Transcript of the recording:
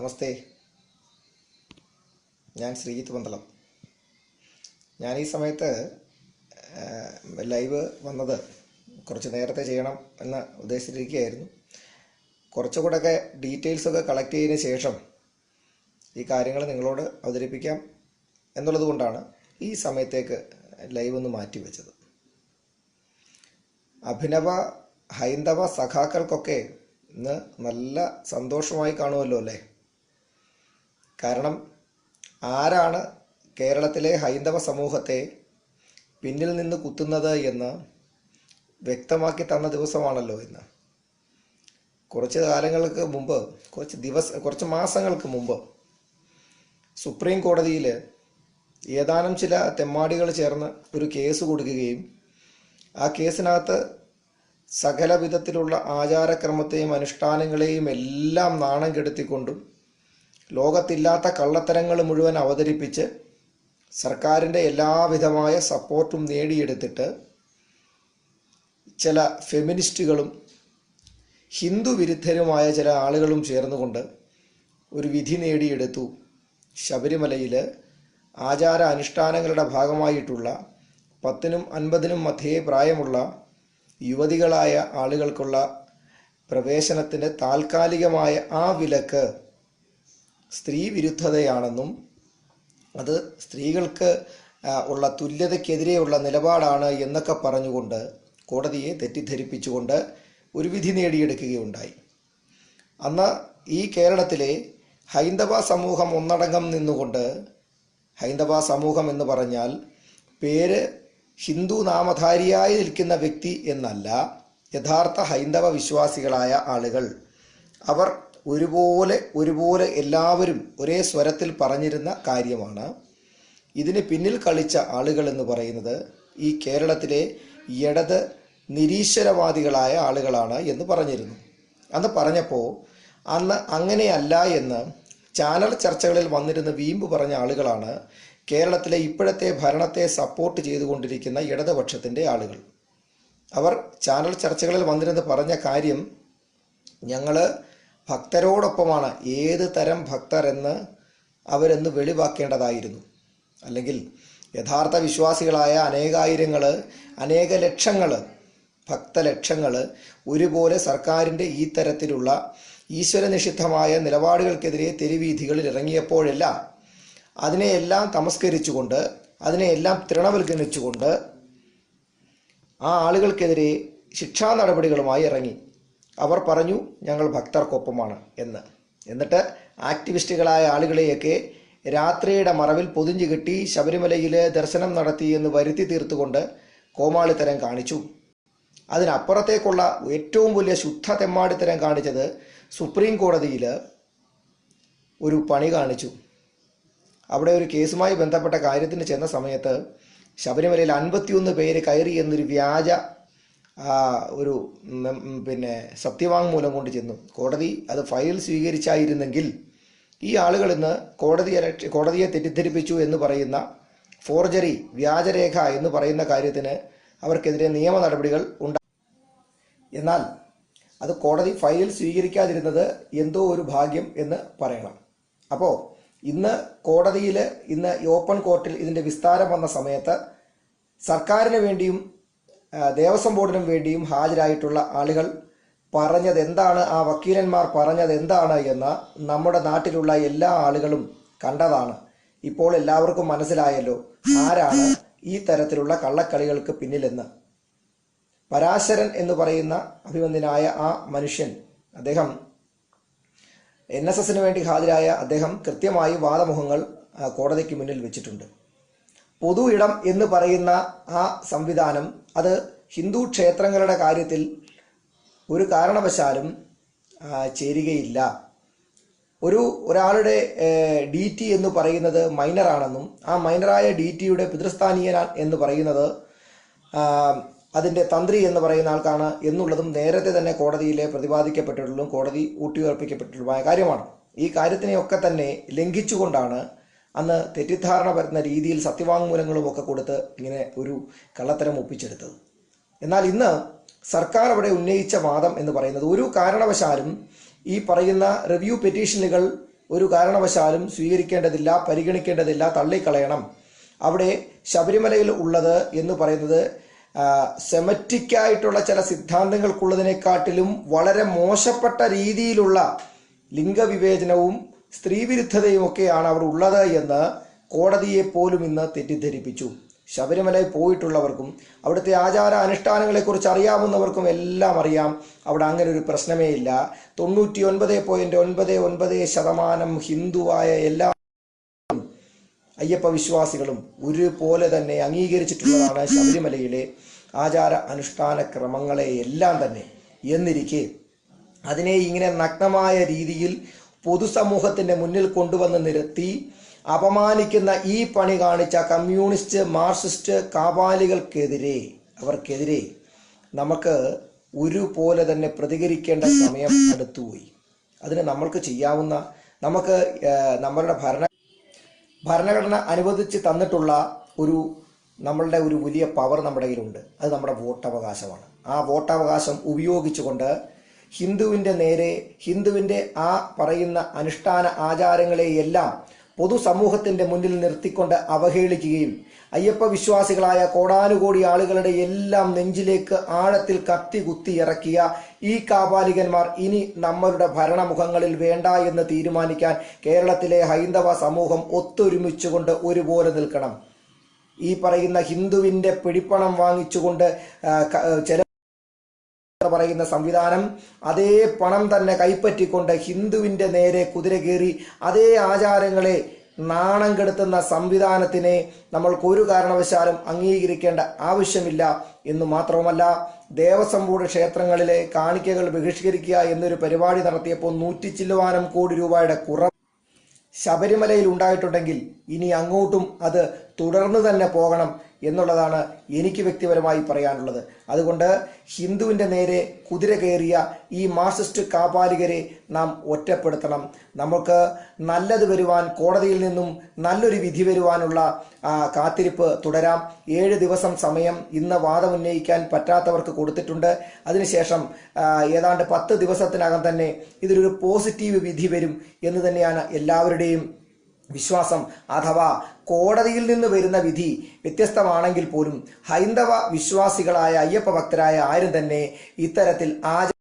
നമസ്തേ. ഞാൻ ശ്രീജിത്ത് പന്തളം ഞാൻ ഈ സമയത്ത് ലൈവ് വന്നത് കുറച്ച് നേരത്തെ ചെയ്യണം എന്ന് ഉദ്ദേശിച്ചിരിക്കുകയായിരുന്നു. കുറച്ചുകൂടെയൊക്കെ ഡീറ്റെയിൽസൊക്കെ കളക്ട് ചെയ്തതിന് ശേഷം ഈ കാര്യങ്ങൾ നിങ്ങളോട് അവതരിപ്പിക്കാം എന്നുള്ളത് കൊണ്ടാണ് ഈ സമയത്തേക്ക് ലൈവ് ഒന്ന് മാറ്റി വെച്ചത്. അഭിനവ ഹൈന്ദവ സഖാക്കൾക്കൊക്കെ ഇന്ന് നല്ല സന്തോഷമായി കാണുമല്ലോ അല്ലേ? കാരണം ആരാണ് കേരളത്തിലെ ഹൈന്ദവ സമൂഹത്തെ പിന്നിൽ നിന്ന് കുത്തുന്നത് എന്ന് വ്യക്തമാക്കി തന്ന ദിവസമാണല്ലോ ഇന്ന്. കുറച്ച് കാലങ്ങൾക്ക് മുമ്പ് കുറച്ച് ദിവസ കുറച്ച് മാസങ്ങൾക്ക് മുമ്പ് സുപ്രീം കോടതിയിൽ ഏതാനും ചില തെമ്മാടികൾ ചേർന്ന് ഒരു കേസ് കൊടുക്കുകയും ആ കേസിനകത്ത് സകല വിധത്തിലുള്ള ആചാരക്രമത്തെയും അനുഷ്ഠാനങ്ങളെയും എല്ലാം നാണം കെടുത്തിക്കൊണ്ടും ലോകത്തില്ലാത്ത കള്ളത്തരങ്ങൾ മുഴുവൻ അവതരിപ്പിച്ച് സർക്കാരിന്റെ എല്ലാവിധമായ സപ്പോർട്ടും നേടിയെടുത്തിട്ട് ചില ഫെമിനിസ്റ്റുകളും ഹിന്ദു വിരുദ്ധരുമായ ചില ആളുകളും ചേർന്നുകൊണ്ട് ഒരു വിധി നേടിയെടുത്തു. ശബരിമലയിൽ ആചാര അനുഷ്ഠാനങ്ങളുടെ ഭാഗമായിട്ടുള്ള പത്തിനും അൻപതിനും മധ്യേ പ്രായമുള്ള യുവതികളായ ആളുകൾക്കുള്ള പ്രവേശനത്തിന്റെ താൽക്കാലികമായ ആ വിലക്ക് സ്ത്രീ വിരുദ്ധതയാണെന്നും അത് സ്ത്രീകൾക്ക് ഉള്ള തുല്യതയ്ക്കെതിരെയുള്ള നിലപാടാണ് എന്നൊക്കെ പറഞ്ഞുകൊണ്ട് കോടതിയെ തെറ്റിദ്ധരിപ്പിച്ചുകൊണ്ട് ഒരു വിധി നേടിയെടുക്കുകയുണ്ടായി. അന്ന് ഈ കേരളത്തിലെ ഹൈന്ദവ സമൂഹം ഒന്നടങ്കം നിന്നുകൊണ്ട് ഹൈന്ദവ സമൂഹം എന്ന് പറഞ്ഞാൽ പേര് ഹിന്ദു നാമധാരിയായി നിൽക്കുന്ന വ്യക്തി എന്നല്ല യഥാർത്ഥ ഹൈന്ദവ വിശ്വാസികളായ ആളുകൾ. അവർ ഒരുപോലെ ഒരുപോലെ എല്ലാവരും ഒരേ സ്വരത്തിൽ പറഞ്ഞിരുന്ന കാര്യമാണ്. ഇതിന് പിന്നിൽ കളിച്ച ആളുകൾ എന്ന് പറയുന്നത് ഈ കേരളത്തിലെ ഇടത് നിരീശ്വരവാദികളായ ആളുകളാണ് എന്ന് പറഞ്ഞിരുന്നു. അന്ന് പറഞ്ഞപ്പോൾ അന്ന് അങ്ങനെയല്ല എന്ന് ചാനൽ ചർച്ചകളിൽ വന്നിരുന്ന വീമ്പ് പറഞ്ഞ ആളുകളാണ് കേരളത്തിലെ ഇപ്പോഴത്തെ ഭരണത്തെ സപ്പോർട്ട് ചെയ്തുകൊണ്ടിരിക്കുന്ന ഇടതുപക്ഷത്തിന്റെ ആളുകൾ. അവർ ചാനൽ ചർച്ചകളിൽ വന്നിരുന്ന് പറഞ്ഞ കാര്യം ഞങ്ങൾ ഭക്തരോടൊപ്പമാണ് ഏത് തരം ഭക്തർ എന്ന് അവരെന്ന് വെളിവാക്കേണ്ടതായിരുന്നു. അല്ലെങ്കിൽ യഥാർത്ഥ വിശ്വാസികളായ അനേകായിരങ്ങൾ അനേക ലക്ഷങ്ങൾ ഭക്തലക്ഷങ്ങൾ ഒരുപോലെ സർക്കാരിന്റെ ഈ തരത്തിലുള്ള ഈശ്വരനിഷിദ്ധമായ നിലപാടുകൾക്കെതിരെ തെരുവീഥികളിൽ ഇറങ്ങിയപ്പോഴെല്ലാം അതിനെയെല്ലാം തമസ്കരിച്ചുകൊണ്ട് അതിനെയെല്ലാം തൃണവൽക്കരിച്ചുകൊണ്ട് ആ ആളുകൾക്കെതിരെ ശിക്ഷാ നടപടികളുമായി ഇറങ്ങി. അവർ പറഞ്ഞു ഞങ്ങൾ ഭക്തർക്കൊപ്പമാണ് എന്ന്. എന്നിട്ട് ആക്ടിവിസ്റ്റുകളായ ആളുകളെയൊക്കെ രാത്രിയുടെ മറവിൽ പൊതിഞ്ഞു കെട്ടി ശബരിമലയിൽ ദർശനം നടത്തി എന്ന് വരുത്തി തീർത്തുകൊണ്ട് കോമാളിത്തരം കാണിച്ചു. അതിനപ്പുറത്തേക്കുള്ള ഏറ്റവും വലിയ ശുദ്ധ തെമ്മാടിത്തരം കാണിച്ചത് സുപ്രീം കോടതിയിൽ ഒരു പണി കാണിച്ചു. അവിടെ ഒരു കേസുമായി ബന്ധപ്പെട്ട കാര്യത്തിന് ചെന്ന സമയത്ത് ശബരിമലയിൽ അൻപത്തിയൊന്ന് പേര് കയറി എന്നൊരു വ്യാജ ഒരു പിന്നെ സത്യവാങ്മൂലം കൊണ്ട് ചെന്നു. കോടതി അത് ഫയൽ സ്വീകരിച്ചായിരുന്നെങ്കിൽ ഈ ആളുകൾ ഇന്ന് കോടതിയെ കോടതിയെ തെറ്റിദ്ധരിപ്പിച്ചു എന്ന് പറയുന്ന ഫോർജറി വ്യാജരേഖ എന്ന് പറയുന്ന കാര്യത്തിന് അവർക്കെതിരെ നിയമ നടപടികൾ ഉണ്ടാ എന്നാൽ അത് കോടതി ഫയൽ സ്വീകരിക്കാതിരുന്നത് എന്തോ ഒരു ഭാഗ്യം എന്ന് പറയണം. അപ്പോൾ ഇന്ന് കോടതിയിൽ ഇന്ന് ഓപ്പൺ കോർട്ടിൽ ഇതിന്റെ വിസ്താരം വന്ന സമയത്ത് സർക്കാരിന് വേണ്ടിയും ദേവസ്വം ബോർഡിനും വേണ്ടിയും ഹാജരായിട്ടുള്ള ആളുകൾ പറഞ്ഞത് എന്താണ് ആ വക്കീലന്മാർ പറഞ്ഞത് എന്താണ് എന്ന് നമ്മുടെ നാട്ടിലുള്ള എല്ലാ ആളുകളും കണ്ടതാണ്. ഇപ്പോൾ എല്ലാവർക്കും മനസ്സിലായല്ലോ ആരാണ് ഈ തരത്തിലുള്ള കള്ളക്കളികൾക്ക് പിന്നിലെന്ന്. പരാശരൻ എന്ന് പറയുന്ന അഭിമന്യനായ ആ മനുഷ്യൻ അദ്ദേഹം എൻ എസ് എസിന് വേണ്ടി ഹാജരായ അദ്ദേഹം കൃത്യമായി വാദമുഖങ്ങൾ കോടതിക്ക് മുന്നിൽ വെച്ചിട്ടുണ്ട്. പൊതു ഇടം എന്ന് പറയുന്ന ആ സംവിധാനം അത് ഹിന്ദു ക്ഷേത്രങ്ങളുടെ കാര്യത്തിൽ ഒരു കാരണവശാലും ചേരുകയില്ല. ഒരു ഒരാളുടെ ഡി ടി എന്ന് പറയുന്നത് മൈനറാണെന്നും ആ മൈനറായ ഡി ടിയുടെ പിതൃസ്ഥാനീയൻ എന്ന് പറയുന്നത് അതിന്റെ തന്ത്രി എന്ന് പറയുന്ന ആൾക്കാണ് എന്നുള്ളതും നേരത്തെ തന്നെ കോടതിയിലെ പ്രതിപാദിക്കപ്പെട്ടിട്ടുള്ളതും കോടതി ഊട്ടിയുറപ്പിക്കപ്പെട്ടിട്ടുള്ളതുമായ കാര്യമാണ്. ഈ കാര്യത്തിനെയൊക്കെ തന്നെ ലംഘിച്ചുകൊണ്ടാണ് അന്ന് തെറ്റിദ്ധാരണ വരുന്ന രീതിയിൽ സത്യവാങ്മൂലങ്ങളും ഒക്കെ കൊടുത്ത് ഇങ്ങനെ ഒരു കള്ളത്തരം ഒപ്പിച്ചെടുത്തത്. എന്നാൽ ഇന്ന് സർക്കാർ അവിടെ ഉന്നയിച്ച വാദം എന്ന് പറയുന്നത് ഒരു കാരണവശാലും ഈ പറയുന്ന റിവ്യൂ പെറ്റീഷനുകൾ ഒരു കാരണവശാലും സ്വീകരിക്കേണ്ടതില്ല പരിഗണിക്കേണ്ടതില്ല തള്ളിക്കളയണം. അവിടെ ശബരിമലയിൽ ഉള്ളത് എന്ന് പറയുന്നത് സെമറ്റിക്കായിട്ടുള്ള ചില സിദ്ധാന്തങ്ങൾക്കുള്ളതിനെക്കാട്ടിലും വളരെ മോശപ്പെട്ട രീതിയിലുള്ള ലിംഗവിവേചനവും സ്ത്രീവിരുദ്ധതയും ഒക്കെയാണ് അവിടെ ഉള്ളത് എന്ന് കോടതിയെ പോലും ഇന്ന് തെറ്റിദ്ധരിപ്പിച്ചു. ശബരിമലയിൽ പോയിട്ടുള്ളവർക്കും അവിടുത്തെ ആചാര അനുഷ്ഠാനങ്ങളെക്കുറിച്ച് അറിയാവുന്നവർക്കും എല്ലാം അറിയാം. അവിടെ അങ്ങനെ ഒരു പ്രശ്നമേ ഇല്ല. തൊണ്ണൂറ്റി ഒൻപത് പോയിന്റ് ഒൻപത് ഒൻപത് ശതമാനം ഹിന്ദുവായ എല്ലാ അയ്യപ്പ വിശ്വാസികളും ഒരുപോലെ തന്നെ അംഗീകരിച്ചിട്ടുള്ളതാണ് ശബരിമലയിലെ ആചാര അനുഷ്ഠാന ക്രമങ്ങളെ എല്ലാം തന്നെ. എന്നിരിക്കെ അതിനെ ഇങ്ങനെ നഗ്നമായ രീതിയിൽ പൊതുസമൂഹത്തിന്റെ മുന്നിൽ കൊണ്ടുവന്ന് നിരത്തി അപമാനിക്കുന്ന ഈ പണി കാണിച്ച കമ്മ്യൂണിസ്റ്റ് മാർക്സിസ്റ്റ് കാപാലികൾക്കെതിരെ അവർക്കെതിരെ നമുക്ക് ഒരുപോലെ തന്നെ പ്രതികരിക്കേണ്ട സമയം അടുത്തുപോയി. അതിന് നമ്മൾക്ക് ചെയ്യാവുന്ന നമുക്ക് നമ്മളുടെ ഭരണ ഭരണഘടന അനുവദിച്ച് തന്നിട്ടുള്ള ഒരു നമ്മളുടെ ഒരു വലിയ പവർ നമ്മുടെ കയ്യിലുണ്ട്. അത് നമ്മുടെ വോട്ടവകാശമാണ്. ആ വോട്ടവകാശം ഉപയോഗിച്ചുകൊണ്ട് ഹിന്ദുവിന്റെ നേരെ ഹിന്ദുവിന്റെ ആ പറയുന്ന അനുഷ്ഠാന ആചാരങ്ങളെയെല്ലാം പൊതുസമൂഹത്തിന്റെ മുന്നിൽ നിർത്തിക്കൊണ്ട് അവഹേളിക്കുകയും അയ്യപ്പ വിശ്വാസികളായ കോടാനുകോടി ആളുകളുടെ എല്ലാം നെഞ്ചിലേക്ക് ആഴത്തിൽ കത്തി കുത്തി ഇറക്കിയ ഈ കാപാലികന്മാർ ഇനി നമ്മളുടെ ഭരണമുഖങ്ങളിൽ വേണ്ട എന്ന് തീരുമാനിക്കാൻ കേരളത്തിലെ ഹൈന്ദവ സമൂഹം ഒത്തൊരുമിച്ചുകൊണ്ട് ഒരുപോലെ നിൽക്കണം. ഈ പറയുന്ന ഹിന്ദുവിന്റെ പിടിപ്പണം വാങ്ങിച്ചുകൊണ്ട് ചില പറയുന്ന സംവിധാനം അതേ പണം തന്നെ കൈപ്പറ്റിക്കൊണ്ട് ഹിന്ദുവിന്റെ നേരെ കുതിര കയറി അതേ ആചാരങ്ങളെ നാണം കെടുത്തുന്ന സംവിധാനത്തിനെ നമ്മൾക്ക് ഒരു കാരണവശാലും അംഗീകരിക്കേണ്ട ആവശ്യമില്ല എന്ന് മാത്രവുമല്ല ദേവസ്വം ബോർഡ് ക്ഷേത്രങ്ങളിലെ കാണിക്കകൾ ബഹിഷ്കരിക്കുക എന്നൊരു പരിപാടി നടത്തിയപ്പോൾ നൂറ്റി ചില്ലുവാനം കോടി രൂപയുടെ കുറവ് ശബരിമലയിൽ ഉണ്ടായിട്ടുണ്ടെങ്കിൽ ഇനി അങ്ങോട്ടും അത് തുടർന്ന് തന്നെ പോകണം എന്നുള്ളതാണ് എനിക്ക് വ്യക്തിപരമായി പറയാനുള്ളത്. അതുകൊണ്ട് ഹിന്ദുവിന്റെ നേരെ കുതിര കയറിയ ഈ മാർസിസ്റ്റ് കാപാലികരെ നാം ഒറ്റപ്പെടുത്തണം. നമുക്ക് നല്ലത് വരുവാൻ കോടതിയിൽ നിന്നും നല്ലൊരു വിധി വരുവാനുള്ള കാത്തിരിപ്പ് തുടരാം. ഏഴ് ദിവസം സമയം ഇന്ന് വാദം ഉന്നയിക്കാൻ പറ്റാത്തവർക്ക് കൊടുത്തിട്ടുണ്ട്. അതിനുശേഷം ഏതാണ്ട് പത്ത് ദിവസത്തിനകം തന്നെ ഇതിലൊരു പോസിറ്റീവ് വിധി വരും എന്ന് തന്നെയാണ് എല്ലാവരുടെയും വിശ്വാസം അഥവാ കോടതിയിൽ നിന്ന് വരുന്ന വിധി വ്യത്യസ്തമാണെങ്കിൽ പോലും ഹൈന്ദവ വിശ്വാസികളായ അയ്യപ്പ ഭക്തരായ ആരും തന്നെ ഇത്തരത്തിൽ ആചാര